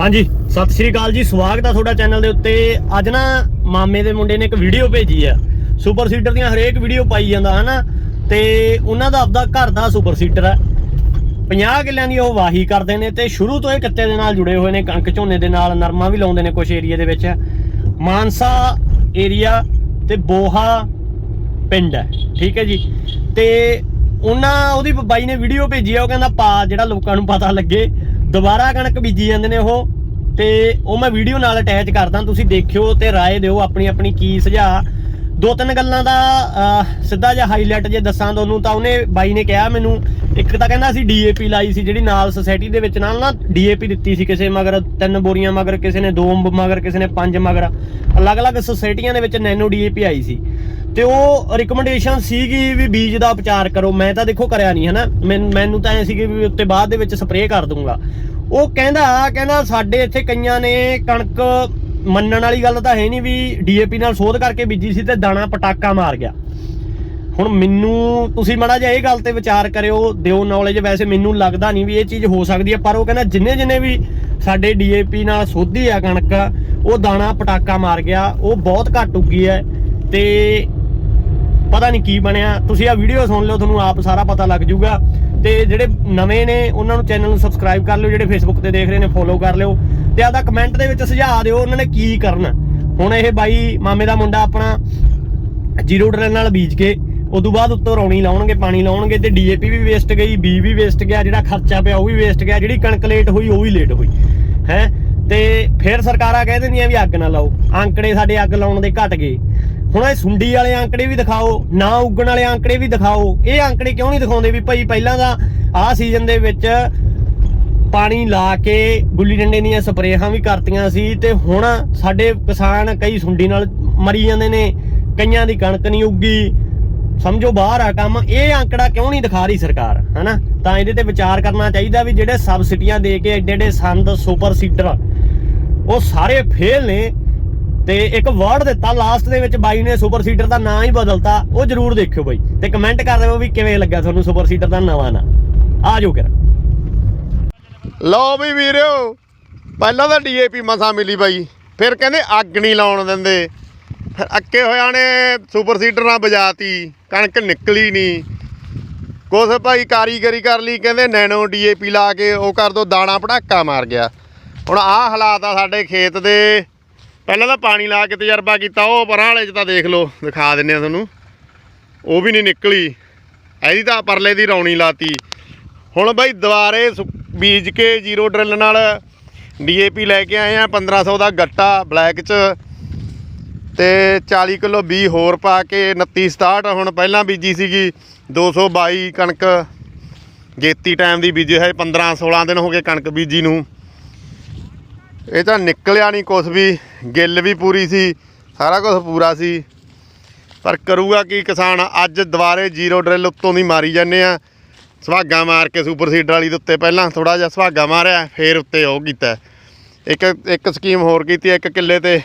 ਹਾਂਜੀ, ਸਤਿ ਸ਼੍ਰੀ ਅਕਾਲ ਜੀ, ਸਵਾਗਤ ਆ ਤੁਹਾਡਾ ਚੈਨਲ ਦੇ ਉੱਤੇ। ਅੱਜ ਨਾ ਮਾਮੇ ਦੇ ਮੁੰਡੇ ਨੇ ਇੱਕ ਵੀਡੀਓ ਭੇਜੀ ਆ। ਸੁਪਰ ਸੀਟਰ ਦੀਆਂ ਹਰੇਕ ਵੀਡੀਓ ਪਾਈ ਜਾਂਦਾ, ਹਨਾ? ਤੇ ਉਹਨਾਂ ਦਾ ਆਪਦਾ ਘਰ ਦਾ ਸੁਪਰ ਸੀਟਰ ਆ। 50 ਕਿੱਲਿਆਂ ਦੀ ਉਹ ਵਾਹੀ ਕਰਦੇ ਨੇ ਤੇ ਸ਼ੁਰੂ ਤੋਂ ਇਹ ਕਿੱਤੇ ਦੇ ਨਾਲ ਜੁੜੇ ਹੋਏ ਨੇ, ਕਣਕ ਝੋਨੇ ਦੇ ਨਾਲ, ਨਰਮਾ ਵੀ ਲਾਉਂਦੇ ਨੇ ਕੁਝ ਏਰੀਆ ਦੇ ਵਿੱਚ। ਮਾਨਸਾ ਏਰੀਆ ਤੇ ਬੋਹਾ ਪਿੰਡ ਹੈ ਠੀਕ ਹੈ ਜੀ? ਤੇ ਉਹਨਾਂ, ਉਹਦੀ ਬਾਈ ਨੇ ਵੀਡੀਓ ਭੇਜੀ ਆ, ਉਹ ਕਹਿੰਦਾ ਪਾ ਜਿਹੜਾ ਲੋਕਾਂ ਨੂੰ ਪਤਾ ਲੱਗੇ। ਦੁਬਾਰਾ ਕਣਕ ਬੀਜੀ ਜਾਂਦੇ ਨੇ ਉਹ, ਤੇ ਉਹ ਮੈਂ ਵੀਡੀਓ ਨਾਲ ਅਟੈਚ ਕਰਦਾ, ਤੁਸੀਂ ਦੇਖਿਓ ਤੇ ਰਾਏ ਦਿਓ ਆਪਣੀ ਆਪਣੀ ਕੀ ਸੁਝਾਅ। ਦੋ ਤਿੰਨ ਗੱਲਾਂ ਦਾ ਸਿੱਧਾ ਜਿਹਾ ਹਾਈਲਾਈਟ ਜੇ ਦੱਸਾਂ ਤੁਹਾਨੂੰ, ਤਾਂ ਉਹਨੇ ਬਾਈ ਨੇ ਕਿਹਾ ਮੈਨੂੰ, ਇੱਕ ਤਾਂ ਕਹਿੰਦਾ ਅਸੀਂ ਡੀਏਪੀ ਲਾਈ ਸੀ ਜਿਹੜੀ ਨਾਲ ਸੁਸਾਇਟੀ ਦੇ ਵਿੱਚ ਨਾਲ ਨਾ ਡੀਏਪੀ ਦਿੱਤੀ ਸੀ ਕਿਸੇ ਮਗਰ, ਤਿੰਨ ਬੋਰੀਆਂ ਮਗਰ, ਕਿਸੇ ਨੇ ਦੋ ਮਗਰ, ਕਿਸੇ ਨੇ ਪੰਜ ਮਗਰ, ਅਲੱਗ-ਅਲੱਗ ਸੁਸਾਇਟੀਆਂ ਦੇ ਵਿੱਚ ਨੈਨੋ ਡੀਏਪੀ ਆਈ ਸੀ। ਤੇ ਉਹ ਰਿਕਮੈਂਡੇਸ਼ਨ ਸੀਗੀ ਵੀ ਬੀਜ ਦਾ ਉਪਚਾਰ ਕਰੋ। ਮੈਂ ਤਾਂ ਦੇਖੋ ਕਰਿਆ ਨਹੀਂ ਹਨਾ? ਮੈਨ- ਮੈਨੂੰ ਤਾਂ ਐ ਸੀਗੀ ਵੀ ਉੱਤੇ ਬਾਅਦ ਦੇ ਵਿੱਚ ਸਪਰੇਅ ਕਰ ਦੂੰਗਾ। ਉਹ ਕਹਿੰਦਾ ਕਹਿੰਦਾ ਸਾਡੇ ਇੱਥੇ ਕਈਆਂ ਨੇ ਕਣਕ ਮੰਨਣ ਵਾਲੀ ਗੱਲ ਤਾਂ ਹੈ ਨਹੀਂ ਵੀ ਡੀਏਪੀ ਨਾਲ ਸੋਧ ਕਰਕੇ ਬੀਜੀ ਸੀ ਤੇ ਦਾਣਾ ਪਟਾਕਾ ਮਾਰ ਗਿਆ। ਹੁਣ ਮੈਨੂੰ, ਤੁਸੀਂ ਮੜਾ ਜਿਹਾ ਇਹ ਗੱਲ ਤੇ ਵਿਚਾਰ ਕਰਿਓ, ਦਿਓ ਨੌਲੇਜ ਵੈਸੇ ਮੈਨੂੰ ਲੱਗਦਾ ਨਹੀਂ ਵੀ ਇਹ ਚੀਜ਼ ਹੋ ਸਕਦੀ ਹੈ, ਪਰ ਉਹ ਕਹਿੰਦਾ ਜਿੰਨੇ ਜਿੰਨੇ ਵੀ ਸਾਡੇ ਡੀਏਪੀ ਨਾਲ ਸੋਧੀ ਆ ਕਣਕ, ਉਹ ਦਾਣਾ ਪਟਾਕਾ ਮਾਰ ਗਿਆ, ਉਹ ਬਹੁਤ ਘੱਟ ਉੱਗੀ ਹੈ। ਤੇ ਪਤਾ ਨਹੀਂ ਕੀ ਬਣਿਆ। ਤੁਸੀਂ ਆ ਵੀਡੀਓ ਸੁਣ ਲਿਓ, ਤੁਹਾਨੂੰ ਆਪ ਸਾਰਾ ਪਤਾ ਲੱਗ ਜਾਊਗਾ। ਤੇ ਜਿਹੜੇ ਨਵੇਂ ਨੇ, ਉਹਨਾਂ ਨੂੰ ਚੈਨਲ ਨੂੰ ਸਬਸਕ੍ਰਾਈਬ ਕਰ ਲਿਓ, ਜਿਹੜੇ ਫੇਸਬੁੱਕ ਤੇ ਦੇਖ ਰਹੇ ਨੇ ਫੋਲੋ ਕਰ ਲਿਓ। ਤੇ ਆਦਾ ਕਮੈਂਟ ਦੇ ਵਿੱਚ ਸੁਝਾਅ ਦਿਓ ਉਹਨਾਂ ਨੇ ਕੀ ਕਰਨਾ। ਹੁਣ ਇਹ ਬਾਈ, ਮਾਮੇ ਦਾ ਮੁੰਡਾ ਆਪਣਾ ਜ਼ੀਰੋ ਡਰਲ ਨਾਲ ਬੀਜ ਕੇ, ਉਦੋਂ ਬਾਅਦ ਉੱਤੋਂ ਰੌਣੀ ਲਾਉਣਗੇ, ਪਾਣੀ ਲਾਉਣਗੇ, ਤੇ ਡੀਏਪੀ ਵੀ ਵੇਸਟ ਗਈ ਬੀ ਵੀ ਵੇਸਟ ਗਿਆ, ਜਿਹੜਾ ਖਰਚਾ ਪਿਆ ਉਹ ਵੀ ਵੇਸਟ ਗਿਆ, ਜਿਹੜੀ ਕਣਕ ਲੇਟ ਹੋਈ, ਉਹ ਵੀ ਲੇਟ ਹੋਈ। ਹੈ? ਤੇ ਫਿਰ ਸਰਕਾਰਾਂ ਕਹਿ ਦਿੰਦੀਆਂ ਵੀ ਅੱਗ ਨਾ ਲਾਓ। ਆਂਕੜੇ ਸਾਡੇ ਅੱਗ ਲਾਉਣ ਦੇ ਘਟ ਗਏ। ਹੁਣ ਇਹ ਸੁੰਡੀ ਵਾਲੇ ਆਂਕੜੇ ਵੀ ਦਿਖਾਓ, ਨਾ ਉੱਗਣ ਵਾਲੇ ਆਂਕੜੇ ਵੀ ਦਿਖਾਓ। ਇਹ ਆਂਕੜੇ ਕਿਉਂ ਨਹੀਂ ਦਿਖਾਉਂਦੇ ਵੀ ਭਾਈ ਪਹਿਲਾਂ ਦਾ ਆਹ ਸੀਜ਼ਨ ਦੇ ਵਿੱਚ ਪਾਣੀ ਲਾ ਕੇ ਗੁੱਲੀ ਡੰਡੇ ਦੀਆਂ ਸਪਰੇਹਾਂ ਵੀ ਕਰਤੀਆਂ ਸੀ ਤੇ ਹੁਣ ਸਾਡੇ ਕਿਸਾਨ ਕਈ ਸੁੰਡੀ ਨਾਲ ਮਰੀ ਜਾਂਦੇ ਨੇ, ਕਈਆਂ ਦੀ ਕਣਕ ਨਹੀਂ ਉੱਗੀ। ਸਮਝੋ ਬਾਹਰ ਆ ਕੰਮ, ਇਹ ਅੰਕੜਾ ਕਿਉਂ ਨਹੀਂ ਦਿਖਾ ਰਹੀ ਸਰਕਾਰ, ਹਨਾ? ਤਾਂ ਇਹਦੇ ਤੇ ਵਿਚਾਰ ਕਰਨਾ ਚਾਹੀਦਾ ਵੀ ਜਿਹੜੇ ਸਬਸਿਡੀਆਂ ਦੇ ਕੇ ਐਡੇ ਐਡੇ ਸੰਦ ਸੁਪਰ ਸੀਡਰ ਉਹ ਸਾਰੇ ਫੇਲ ਨੇ। ਤੇ ਇੱਕ ਵਰਡ ਦਿੱਤਾ ਲਾਸਟ ਦੇ ਵਿੱਚ ਬਾਈ ਨੇ ਸੁਪਰ ਸੀਡਰ ਦਾ ਨਾਂ ਹੀ ਬਦਲਤਾ, ਉਹ ਜਰੂਰ ਦੇਖਿਓ ਬਾਈ। ਤੇ ਕਮੈਂਟ ਕਰ ਦਿਓ ਵੀ ਕਿਵੇਂ ਲੱਗਾ ਤੁਹਾਨੂੰ ਸੁਪਰ ਸੀਡਰ ਦਾ ਨਵਾਂ ਨਾਂ। ਆ ਜਾਓ ਕਰ ਲਓ ਵੀ ਵੀਰਿਓ ਪਹਿਲਾਂ ਤਾਂ ਡੀਏਪੀ ਮਸਾ ਮਿਲੀ ਬਾਈ, ਫਿਰ ਕਹਿੰਦੇ ਅੱਗ ਨਹੀਂ ਲਾਉਣ ਦਿੰਦੇ। ਫਿਰ ਅੱਕੇ ਹੋਇਆ ਨੇ ਸੁਪਰ ਸੀਡਰ ਨਾਲ ਬਜਾਤੀ ਕਣਕ ਨਿਕਲੀ ਨਹੀਂ। ਕੁਛ ਭਾਈ ਕਾਰੀਗਰੀ ਕਰ ਲਈ, ਕਹਿੰਦੇ ਨੈਨੋ ਡੀਏਪੀ ਲਾ ਕੇ ਉਹ ਕਰ ਦੋ, ਦਾਣਾ ਪੜਾਕਾ ਮਾਰ ਗਿਆ। ਹੁਣ ਆਹ ਹਾਲਾਤ ਆ ਸਾਡੇ ਖੇਤ ਦੇ। ਪਹਿਲਾਂ ਤਾਂ ਪਾਣੀ ਲਾ ਕੇ ਤਜਰਬਾ ਕੀਤਾ, ਉਹ ਪਰਾਂ ਵਾਲੇ ਚ ਤਾਂ ਦੇਖ ਲਓ, ਦਿਖਾ ਦਿੰਨੇ ਆ ਤੁਹਾਨੂੰ। ਉਹ ਵੀ ਨਹੀਂ ਨਿਕਲੀ। ਇਹਦੀ ਤਾਂ ਪਰਲੇ ਦੀ ਰੌਣੀ ਲਾਤੀ। ਹੁਣ ਬਾਈ ਦੁਬਾਰੇ ਸੁ- ਬੀਜ ਕੇ ਜ਼ੀਰੋ ਡਰਿਲ ਨਾਲ ਡੀਏਪੀ ਲੈ ਕੇ ਆਏ ਆ 1500 ਦਾ ਗੱਟਾ ਬਲੈਕ ਚ। ਤੇ 40 ਕਿਲੋ ਬੀ ਹੋਰ ਪਾ ਕੇ 29 67 ਹੁਣ ਪਹਿਲਾਂ ਬੀਜੀ ਸੀਗੀ 222 ਕਣਕ। ਗੇਤੀ ਟਾਈਮ ਦੀ ਬੀਜੀ ਹੈ 15 16 ਦਿਨ ਹੋ ਗਏ ਕਣਕ ਬੀਜੀ ਨੂੰ। ਇਹ ਤਾਂ ਨਿਕਲਿਆ ਨਹੀਂ ਕੁਛ ਵੀ, ਗਿੱਲ ਵੀ ਪੂਰੀ ਸੀ, ਸਾਰਾ ਕੁਝ ਪੂਰਾ ਸੀ। ਪਰ ਕਰੂਗਾ ਕੀ ਕਿਸਾਨ, ਅੱਜ ਦੁਬਾਰੇ ਜ਼ੀਰੋ ਡਰਿਲ ਉੱਤੋਂ ਦੀ ਮਾਰੀ ਜਾਂਦੇ ਆ। ਸੁਹਾਗਾ ਮਾਰ ਕੇ ਸੁਪਰ ਸੀਡਰ ਵਾਲੀ ਦੇ ਉੱਤੇ ਪਹਿਲਾਂ ਥੋੜਾ ਜਿਹਾ ਸੁਹਾਗਾ ਮਾਰਿਆ, ਫੇਰ ਉੱਤੇ ਉਹ ਕੀਤਾ। ਇੱਕ ਇੱਕ ਸਕੀਮ ਹੋਰ ਕੀਤੀ ਇੱਕ ਕਿੱਲੇ ਤੇ।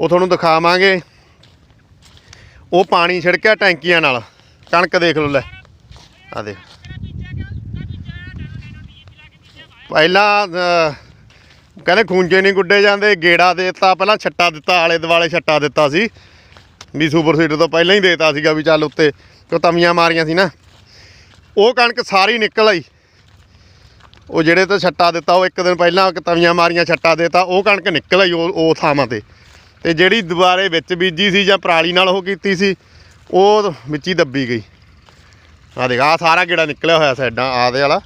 ਉਹ ਤੁਹਾਨੂੰ ਦਿਖਾਵਾਂਗੇ। ਉਹ ਪਾਣੀ ਛਿੜਕਿਆ ਟੈਂਕੀਆਂ ਨਾਲ। ਕਣਕ ਦੇਖ ਲਓ ਲੈ। ਆ ਦੇਖ। ਪਹਿਲਾਂ ਕਹਿੰਦੇ ਖੂੰਜੇ ਨਹੀਂ ਗੁੱਡੇ ਜਾਂਦੇ, ਗੇੜਾ ਦੇਤਾ, ਪਹਿਲਾਂ ਛੱਟਾ ਦਿੱਤਾ, ਆਲੇ ਦੁਆਲੇ ਛੱਟਾ ਦਿੱਤਾ ਸੀ। ਵੀ ਸੁਪਰ ਸੀਡਰ ਤੋਂ ਪਹਿਲਾਂ ਹੀ ਦੇਤਾ ਸੀਗਾ ਵੀ ਚੱਲ ਉੱਤੇ, ਕਿਉਂ ਤਵੀਆਂ ਮਾਰੀਆਂ ਸੀ ਨਾ। ਉਹ ਕਣਕ ਸਾਰੀ ਨਿਕਲ ਆਈ। ਉਹ ਜਿਹੜੇ ਤੇ ਛੱਟਾ ਦਿੱਤਾ, ਉਹ ਇੱਕ ਦਿਨ ਪਹਿਲਾਂ ਤਵੀਆਂ ਮਾਰੀਆਂ, ਛੱਟਾ ਦਿੱਤਾ, ਉਹ ਕਣਕ ਨਿਕਲ ਆਈ ਉਹ ਉਹ ਥਾਵਾਂ ਤੇ। ਤੇ ਜਿਹੜੀ ਦੁਬਾਰੇ ਵਿੱਚ ਬੀਜੀ ਸੀ ਜਾਂ ਪਰਾਲੀ ਨਾਲ ਉਹ ਕੀਤੀ ਸੀ, ਉਹ ਵਿੱਚ ਹੀ ਦੱਬੀ ਗਈ। ਆ ਦੇਖ ਆ ਸਾਰਾ ਗੇੜਾ ਨਿਕਲਿਆ ਹੋਇਆ ਸਾਈਡਾਂ ਆਦੇ ਵਾਲਾ।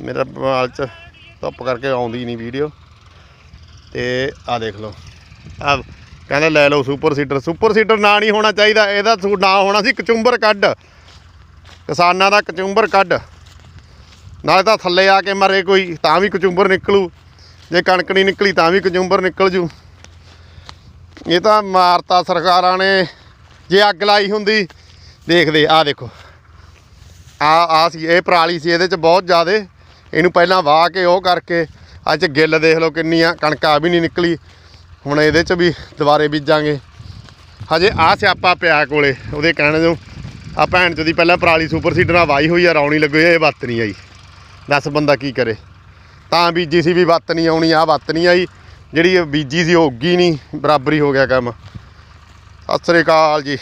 ਮੇਰਾ ਮਾਲ ਚ ਧੁੱਪ ਕਰਕੇ ਆਉਂਦੀ ਨਹੀਂ ਵੀਡੀਓ। ਤੇ ਆ ਦੇਖ ਲਓ। ਆ ਕਹਿੰਦੇ ਲੈ ਲਓ ਸੁਪਰ ਸੀਡਰ ਸੁਪਰ ਸੀਡਰ ਨਾ ਨਹੀਂ ਹੋਣਾ ਚਾਹੀਦਾ। ਇਹਦਾ ਸੁ- ਨਾਂ ਹੋਣਾ ਸੀ ਕਚੁੰਬਰ ਕੱਢ। ਕਿਸਾਨਾਂ ਦਾ ਕਚੁੰਬਰ ਕੱਢ। ਨਾਲੇ ਤਾਂ ਥੱਲੇ ਆ ਕੇ ਮਰੇ ਕੋਈ, ਤਾਂ ਵੀ ਕਚੁੰਬਰ ਨਿਕਲੂ। ਜੇ ਕਣਕ ਨਹੀਂ ਨਿਕਲੀ ਤਾਂ ਵੀ ਕਚੁੰਬਰ ਨਿਕਲ ਜੂ। ਇਹ ਤਾਂ ਮਾਰਤਾ ਸਰਕਾਰਾਂ ਨੇ। ਜੇ ਅੱਗ ਲਾਈ ਹੁੰਦੀ, ਦੇਖਦੇ ਆ ਦੇਖੋ। ਆ ਆ ਸੀ, ਇਹ ਪਰਾਲੀ ਸੀ, ਇਹਦੇ ਚ ਬਹੁਤ ਜ਼ਿਆਦੇ। ਇਹਨੂੰ ਪਹਿਲਾਂ ਵਾਹ ਕੇ ਉਹ ਕਰਕੇ ਅੱਜ ਗਿੱਲ ਦੇਖ ਲਓ ਕਿੰਨੀ ਆ ਕਣਕ ਆ ਵੀ ਨਹੀਂ ਨਿਕਲੀ। ਹੁਣ ਇਹਦੇ ਚ ਵੀ ਦੁਬਾਰੇ ਬੀਜਾਂਗੇ। ਹਜੇ ਆ ਸਿਆਪਾ ਪਿਆ ਕੋਲੇ, ਉਹਦੇ ਕਹਿਣ ਨੂੰ ਆ ਭੈਣ ਚੋਦੀ ਪਹਿਲਾਂ ਪਰਾਲੀ ਸੁਪਰ ਸੀਡਰ ਨਾਲ ਵਾਈ ਹੋਈ ਆ, ਰੌਣੀ ਲੱਗੀ, ਇਹ ਵੱਤ ਨਹੀਂ ਆਈ। ਦੱਸ ਬੰਦਾ ਕੀ ਕਰੇ। ਤਾਂ ਬੀਜੀ ਸੀ ਵੀ ਵੱਤ ਨਹੀਂ ਆਉਣੀ ਆ ਵੱਤ ਨਹੀਂ ਆਈ। ਜਿਹੜੀ ਬੀਜੀ ਸੀ, ਉਹ ਉੱਗੀ ਨਹੀਂ, ਬਰਾਬਰੀ ਹੋ ਗਿਆ ਕੰਮ। ਸਤਿ ਸ੍ਰੀ ਅਕਾਲ ਜੀ।